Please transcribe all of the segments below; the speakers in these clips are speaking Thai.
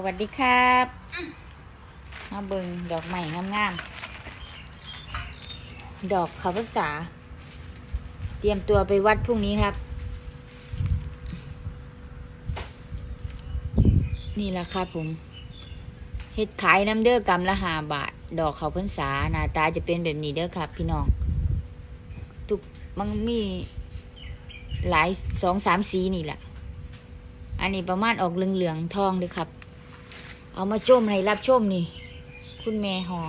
สวัสดีครับมาเบิงดอกใหม่งามๆ ดอกขาวภาษา เตรียมตัวไปวัดพรุ่งนี้ครับ นี่แหละครับผมเฮ็ดขายน้ำเด้อกำละหาบาท ดอกเขาวพรรษาหน้าตาจะเป็นแบบนี้เด้อครับ พี่น้อง ทุกมันมีหลายสองสามสีนี่แหละอันนี้ประมาณออกเหลืองๆทองเลยครับ เอามาชมให้รับชมนี่ คุณแม่หอ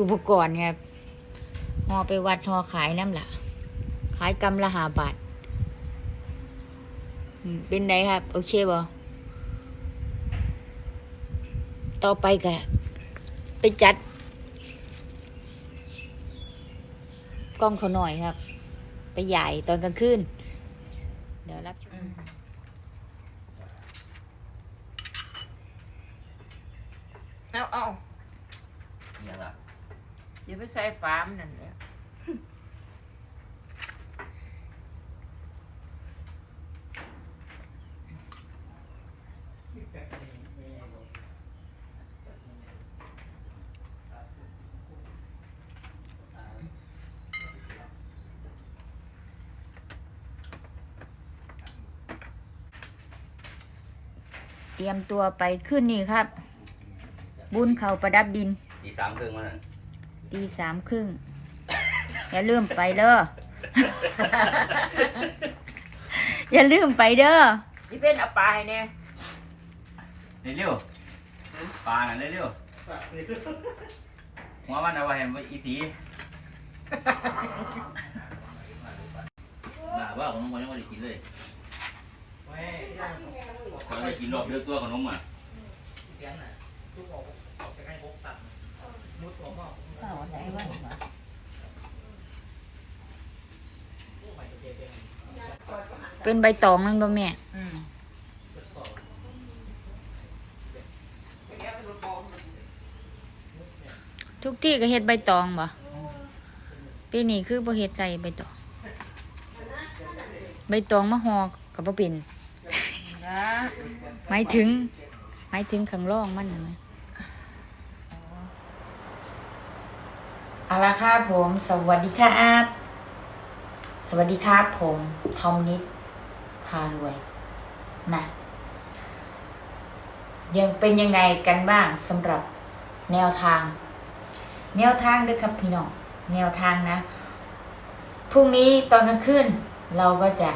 อุปกรณ์ครับหอไปวัดหอขายน้ำละขายกำละหาบาทเป็นไงครับ โอเคบ่ต่อไปก็ไปจัดกล้องเขาหน่อยครับ ไปใหญ่ตอนกลางคืน เดี๋ยวรับชม เอาเอาเนี่ยล่ะอย่าไปใส่ฟาร์มนั่นแหละเตรียมตัวไปขึ้นนี่ครับ บุญเขาประดับดินตีสามครึ่งมานั่นตีสามครึ่งอย่าลืมไปเด้อ อย่าลืมไปเด้อที่เป็นเอาปลาให้แน่เร็วๆปลาน่ะเร็วๆหัวมันเอาไว้ให้มันอีสีบ้าว่าขนมมันยังไม่ได้กินเลยขอได้กินรอบเดือตัวขน มอะเป็นใบตองนั่นบ่แม่อืมทุกที่ก็เฮ็ดใบตองบ่ปีนี้คือบ่เฮ็ดใจใบตอง ใบตองมะฮอกับบ่เป็นนะหมายถึง หมายถึงข้างล่องมันนะ อาละครับผม สวัสดีครับสวัสดีครับผม ทอมนิด พารวย นะ ยังเป็นยังไงกันบ้างสำหรับแนวทาง แนวทางด้วยครับพี่น้องแนวทางนะพรุ่งนี้ตอนกลางคืนเราก็จะ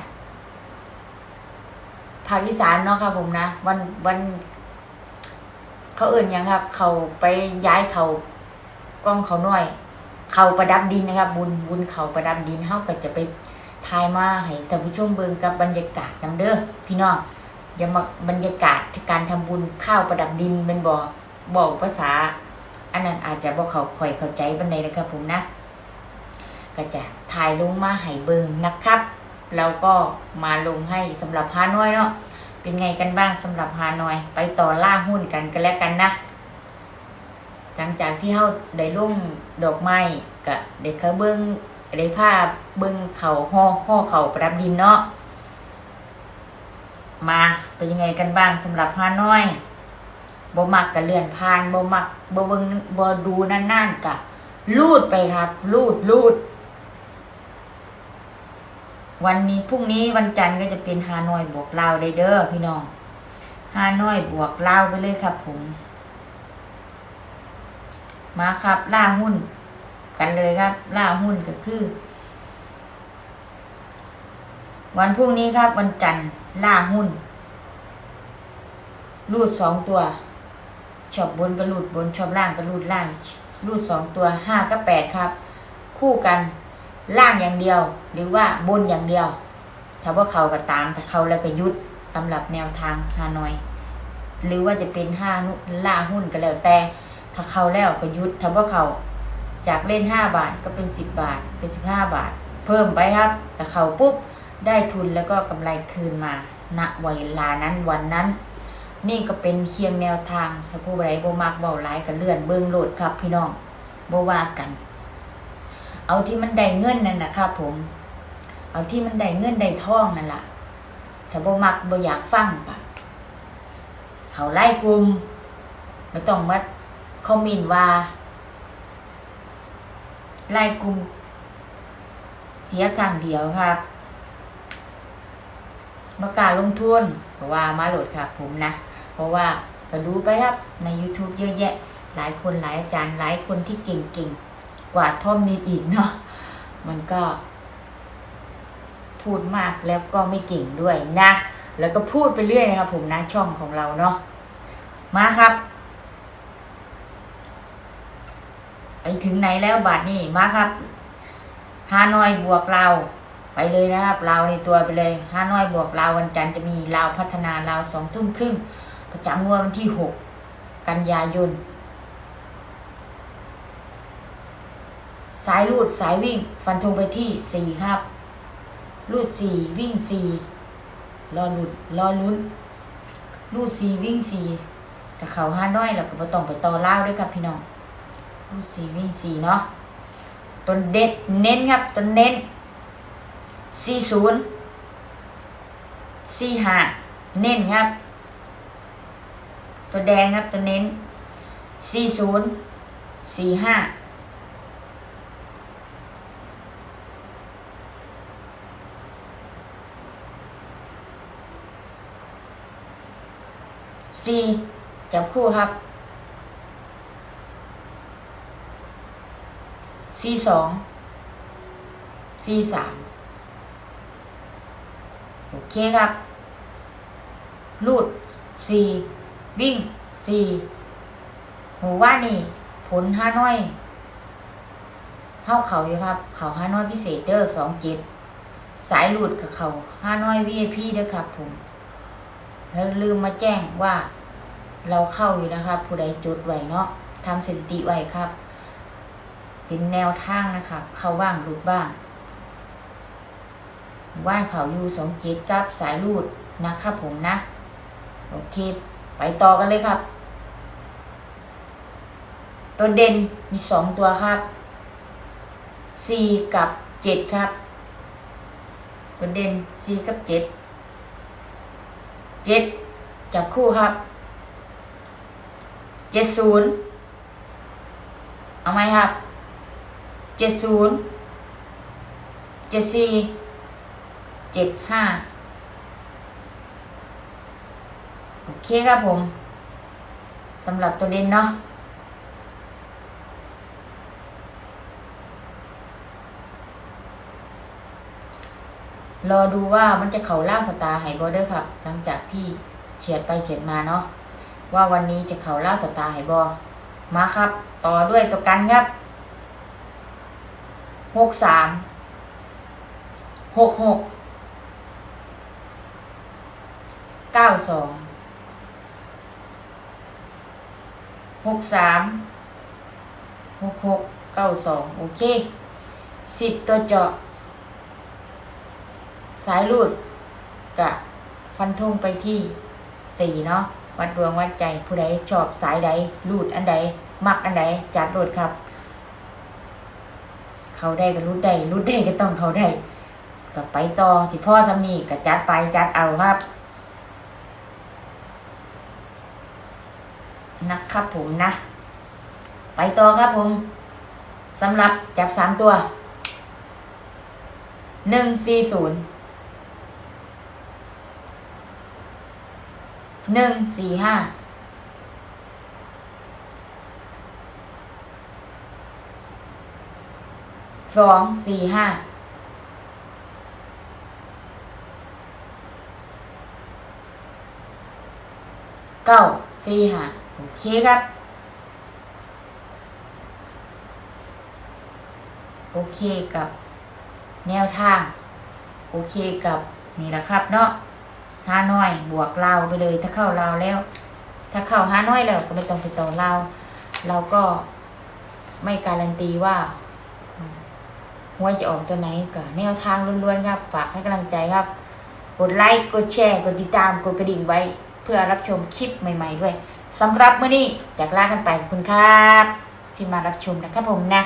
ภาคอีสานเนาะครับผมนะ วันวัน เขาเอื่นยังครับ เขาไปย้ายเขากล้องเขาหน่อย เขาประดับดินนะครับบุญบุญเขาประดับดินเฮาก็จะไปทายมาให้ท่านผู้ชมเบิ่งกับบรรยากาศนํเด้อพี่น้องอย่ามาบรรยากาศการทำบุญข้าวประดับดินเป็นบ่บอกภาษา อันนั้นอาจจะบ่เขาค่อยเข้าใจบันไดนะครับผมนะ ก็จะถ่ายลงมาให้เบิ่งนะครับแล้วก็มาลงให้สำหรับฮานอยเนาะเป็นไงกันบ้างสำหรับฮานอย ไปต่อล่าหุ้นกันกันแล้วกันนะ หลังจากที่เฮาได้ลงดอกไม้ก็ได้เขาเบิ้งได้ผ้าเบิ้งเขาห่อห่อเขาประดับดินเนาะมาเป็นยังไงกันบ้างสำหรับฮานอยบ่มักก็เลื่อนผ่านบ่มักบ่เบิ่งบ่ดูนานๆก็ลูดไปครับ ลูดลูดวันนี้พรุ่งนี้วันจันทร์ก็จะเป็นฮานอยบวกลาวได้เด้อพี่น้องฮานอยบวกลาวไปเลยครับผม มาครับ ล่าหุ้น กันเลยครับ ล่าหุ้นก็คือ วันพรุ่งนี้ครับ วันจันทร์ล่าหุ้น รูดสองตัวชอบบนก็รูดบนชอบล่างก็รูดล่าง รูดสองตัวห้าก็แปดครับ คู่กันล่างอย่างเดียว หรือว่าบนอย่างเดียว ถ้าว่าเขาก็ตามถ้าเขาแล้วก็ยุดสำหรับแนวทางฮานอย หรือว่าจะเป็นห้าล่าหุ้นก็แล้วแต่ ถ้าเขาแล้วก็ยุดถ้าว่าเขาจากเล่นห้าบาทก็เป็นสิบบาท เป็นสิบห้าบาท เพิ่มไปครับแต่เขาปุ๊บได้ทุนแล้วก็กำไรคืนมาณเวลานั้นวันนั้น นี่ก็เป็นเคียงแนวทางถ้าผู้ใดบ่มักเบาหลายก็เลื่อนเบิ่งโหลดครับ พี่น้องบ่ว่ากัน เอาที่มันได้เงินนั่นนะครับผม เอาที่มันได้เงินได้ทองนั่นล่ะถ้าบ่มักบ่อยากฟังก็เขาไล่กลุ่มไม่ต้องมา คอมเมนต์ว่าไล่กลุ่มเสียกลางเดียวครับมาการลงทุนเพราะว่ามาโหลดครับผมนะ เพราะว่าก็ดูไปครับใน YouTube เยอะแยะ หลายคนหลายอาจารย์หลายคนที่เก่งๆ กว่าท่อมนิดอีกเนาะมันก็ พูดมากแล้วก็ไม่เก่งด้วยนะ แล้วก็พูดไปเรื่อยนะครับผมนะช่องของเราเนาะมาครับ ไปถึงไหนแล้วบาทนี่มาครับฮานอยบวกเราวไปเลยนะครับเราวในตัวไปเลยฮานอยบวกเราววันจันทร์จะมีลาวพัฒนาลาวสองทุ่มครึ่งประจำงวดวันที่หกกันยายนสายรูดสายวิ่งฟันธงไปที่สี่ครับ รูดสี่วิ่งสี่รอหลุดรอลุ้น รูดสี่วิ่งสี่แต่เขาห้าน้อยเราก็บ่ต้องไปต่อเล่าวด้วยครับพี่น้อง สี่วิ่งสี่เนาะต้นเด็ดเน้นครับต้นเน้นสี่ศูนย์สี่ห้าเน้นครับ ตัวแดงครับตัวเน้นสี่ศูนย์สี่ห้าสี่จับคู่ครับ สี่สองสี่สามโอเคครับรูดสี่วิ่งสี่หมูว่านี่ ผลห้าน้อยเข้าเขาอยู่ครับ เขาห้าน้อยพิเศษเด้อสองเจ็ดสายหลุดกับเขาห้าน้อย VIP เด้อครับผมแล้วลืมมาแจ้งว่าเราเข้าอยู่นะครับ ผู้ใดจดไว้เนาะทำสถิติไว้ครับ เป็นแนวทางนะครับเขาบ้างหลุดบ้างว่านเขาอยู่สองเจ็ดกับสายรูดนะครับผมนะ โอเค ไปต่อกันเลยครับ ตัวเด่นมีสองตัวครับสี่กับเจ็ดครับ ตัวเด่นสี่กับเจ็ดเจ็ดจับคู่ครับเจ็ดศูนย์เอาไหมครับ เจ็ดศูนย์เจ็ดสี่เจ็ดห้าโอเคครับผมสำหรับตัวเด่นเนาะรอดูว่ามันจะเข่าล่าสตาร์ไฮบอเดอร์ครับ หลังจากที่เฉียดไปเฉียดมาเนาะว่าวันนี้จะเข่าล่าสตาร์ไฮบอมาครับ ต่อด้วยตัวกันครับ หกสามหกหกเก้าสองหกสามหกหกเก้าสองโอเคสิบตัวเจาะ สายรูดกะฟันธงไปที่สี่เนาะวัดดวงวัดใจผู้ใดชอบสายใดรูดอันใด มักอันใดจัดรูดครับ เขาได้ก็รูดได้รูดได้ก็ต้องเขาได้ก็ไปต่อที่พ่อสำนีก็จัดไปจัดเอาครับ นะครับผมนะ ไปต่อครับผมสำหรับจับสามตัวหนึ่งสี่ศูนย์หนึ่งสี่ห้า สองสี่ห้าเก้าสี่ห้าโอเคครับ โอเคกับแนวทาง โอเคกับนี่แหละครับเนาะห้าน้อยบวกลาไปเลย ถ้าเข้าลาแล้ว ถ้าเข้าห้าน้อยแล้วก็ไม่ต้องไปต่อลาเราก็ไม่การันตีว่า หวจะออกตัวไหนก็แนวทางล้วนๆครับฝากให้กำลังใจครับ กดไลค์กดแชร์ กดติดตามกดกระดิ่งไว้ เพื่อรับชมคลิปใหม่ ๆ ด้วยสำหรับมื้อนี้จากลากันไปขอบคุณครับ ที่มารับชมนะครับผมนะ